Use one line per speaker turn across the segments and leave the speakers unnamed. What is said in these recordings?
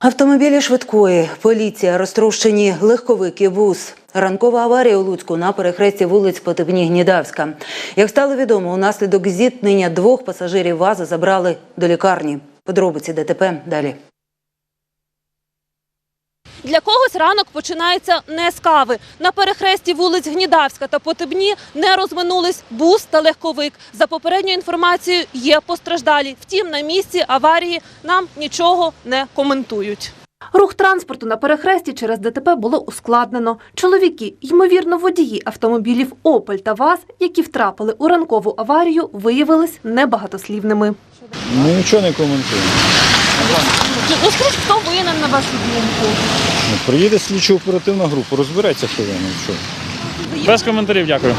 Автомобілі швидкої, поліція, розтрощені легковики, вуз. Ранкова аварія у Луцьку на перехресті вулиць Потебні Гнідавська. Як стало відомо, унаслідок зіткнення двох пасажирів ВАЗа забрали до лікарні. Подробиці ДТП далі.
Для когось ранок починається не з кави. На перехресті вулиць Гнідавська та Потебні не розминулись бус та легковик. За попередньою інформацією, є постраждалі. Втім, на місці аварії нам нічого не коментують. Рух транспорту на перехресті через ДТП було ускладнено. Чоловіки, ймовірно, водії автомобілів «Опель» та ВАЗ, які втрапили у ранкову аварію, виявились небагатослівними.
Ми нічого не коментуємо.
Ну скажіть, хто винен на вашу думку?
Ну, Приїде слідчо оперативна група, розбереться, хто винен. Що?
Без коментарів, дякую.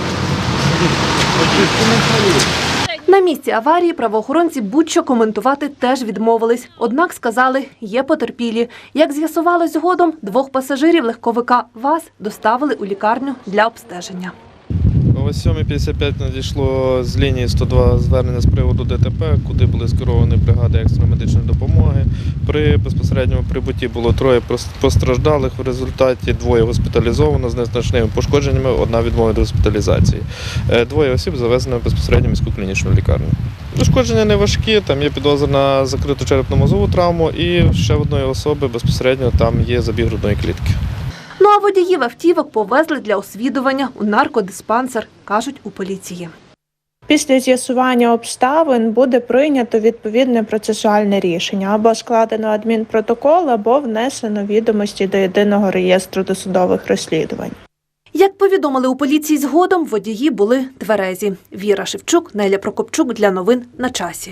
На місці аварії правоохоронці будь-що коментувати теж відмовились. Однак сказали, є потерпілі. Як з'ясувалось згодом, двох пасажирів легковика ВАЗ доставили у лікарню для обстеження.
О 7.55 надійшло з лінії 102 звернення з приводу ДТП, куди були скеровані бригади екстреної медичної допомоги. При безпосередньому прибутті було троє постраждалих. В результаті двоє госпіталізовано з незначними пошкодженнями, одна відмова від госпіталізації. Е, Двоє осіб завезено в безпосередньо міську клінічну лікарню. Ушкодження не важкі, там є підозра на закриту черепно-мозову травму і ще одної особи безпосередньо там є забіг грудної клітки.
Ну а водіїв автівок повезли для освідування у наркодиспансер, кажуть у поліції.
Після з'ясування обставин буде прийнято відповідне процесуальне рішення або складено адмінпротокол, або внесено відомості до єдиного реєстру досудових розслідувань.
Як повідомили у поліції згодом, водії були тверезі. Віра Шевчук, Неля Прокопчук для новин на часі.